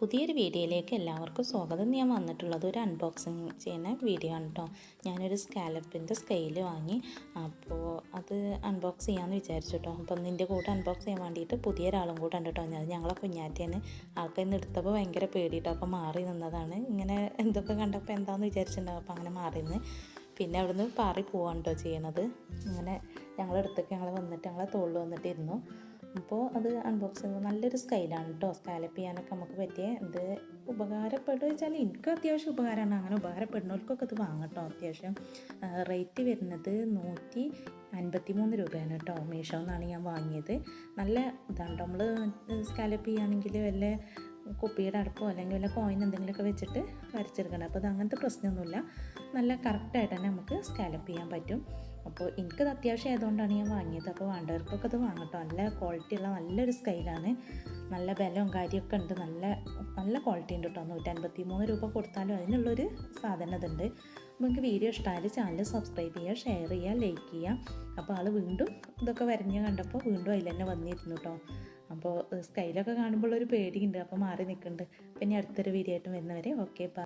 പുതിയൊരു വീഡിയോയിലേക്ക് എല്ലാവർക്കും സ്വാഗതം. ഞാൻ വന്നിട്ടുള്ളത് ഒരു അൺബോക്സിങ് ചെയ്യുന്ന വീഡിയോ ആണ് കേട്ടോ ഞാനൊരു സ്കാലപ്പിന്റെ സ്കെയിൽ വാങ്ങി. അപ്പോൾ അത് അൺബോക്സ് ചെയ്യാമെന്ന് വിചാരിച്ചു കേട്ടോ അപ്പം നിന്റെ കൂടെ അൺബോക്സ് ചെയ്യാൻ വേണ്ടിയിട്ട് പുതിയ ഒരാളും കൂടെ ഉണ്ട് കേട്ടോ ഞാൻ ഞങ്ങളെ കുഞ്ഞാറ്റേന് ആൾക്കാർ ഇന്ന് എടുത്തപ്പോൾ ഭയങ്കര പേടിയിട്ടോ. അപ്പോൾ മാറി നിന്നതാണ്. ഇങ്ങനെ എന്തൊക്കെ കണ്ടപ്പോൾ എന്താണെന്ന് വിചാരിച്ചിട്ടുണ്ടാവും. അപ്പോൾ അങ്ങനെ മാറി നിന്ന്. പിന്നെ അവിടുന്ന് പാറി പോവാണ് കേട്ടോ ചെയ്യണത്. അങ്ങനെ ഞങ്ങളെടുത്തൊക്കെ ഞങ്ങൾ വന്നിട്ട് ഞങ്ങളെ തോളിൽ വന്നിട്ടിരുന്നു. അപ്പോൾ അത് അൺബോക്സ് ചെയ്യുമ്പോൾ നല്ലൊരു സ്കൈലാണ് കേട്ടോ സ്കാലപ്പ് ചെയ്യാനൊക്കെ നമുക്ക് പറ്റിയ ഇത് ഉപകാരപ്പെടുക വെച്ചാൽ എനിക്ക് അത്യാവശ്യം ഉപകാരമാണ്. അങ്ങനെ ഉപകാരപ്പെടുന്നവർക്കൊക്കെ ഇത് വാങ്ങട്ടോ അത്യാവശ്യം റേറ്റ് വരുന്നത് നൂറ്റി അൻപത്തി മൂന്ന് രൂപയാണ് കേട്ടോ മീഷോ എന്നാണ് ഞാൻ വാങ്ങിയത്. നല്ല ഇതാണ് നമ്മൾ സ്കാലപ്പ് ചെയ്യുകയാണെങ്കിൽ വല്ല കുപ്പിയുടെ അടുപ്പോ അല്ലെങ്കിൽ വല്ല കോയിൻ എന്തെങ്കിലുമൊക്കെ വെച്ചിട്ട് വരച്ചെടുക്കണം. അപ്പോൾ ഇത് അങ്ങനത്തെ പ്രശ്നമൊന്നുമില്ല. നല്ല കറക്റ്റായിട്ട് തന്നെ നമുക്ക് സ്കാലപ്പ് ചെയ്യാൻ പറ്റും. അപ്പോൾ എനിക്കത് അത്യാവശ്യം ആയതുകൊണ്ടാണ് ഞാൻ വാങ്ങിയത്. അപ്പോൾ വേണ്ടവർക്കൊക്കെ അത് വാങ്ങട്ടോ നല്ല ക്വാളിറ്റി ഉള്ള നല്ലൊരു സ്കൈലാണ് നല്ല ബലവും കാര്യമൊക്കെ ഉണ്ട്. നല്ല നല്ല ക്വാളിറ്റി ഉണ്ട് കേട്ടോ. നൂറ്റൻപത്തി മൂന്ന് രൂപ കൊടുത്താലും അതിനുള്ളൊരു സാധനം ഇതുണ്ട്. അപ്പോൾ നിങ്ങൾക്ക് വീഡിയോ ഇഷ്ടമായാലും ചാനൽ സബ്സ്ക്രൈബ് ചെയ്യുക ഷെയർ ചെയ്യുക ലൈക്ക് ചെയ്യുക. അപ്പോൾ ആൾ വീണ്ടും ഇതൊക്കെ വരഞ്ഞ് കണ്ടപ്പോൾ വീണ്ടും അതിൽ തന്നെ വന്നിരുന്നു കേട്ടോ. അപ്പോൾ സ്കൈലൊക്കെ കാണുമ്പോൾ ഒരു പേടിയുണ്ട്. അപ്പോൾ മാറി നിൽക്കുന്നുണ്ട്. പിന്നെ അടുത്തൊരു വീഡിയോ ആയിട്ട് വരുന്നവരെ ഓക്കെ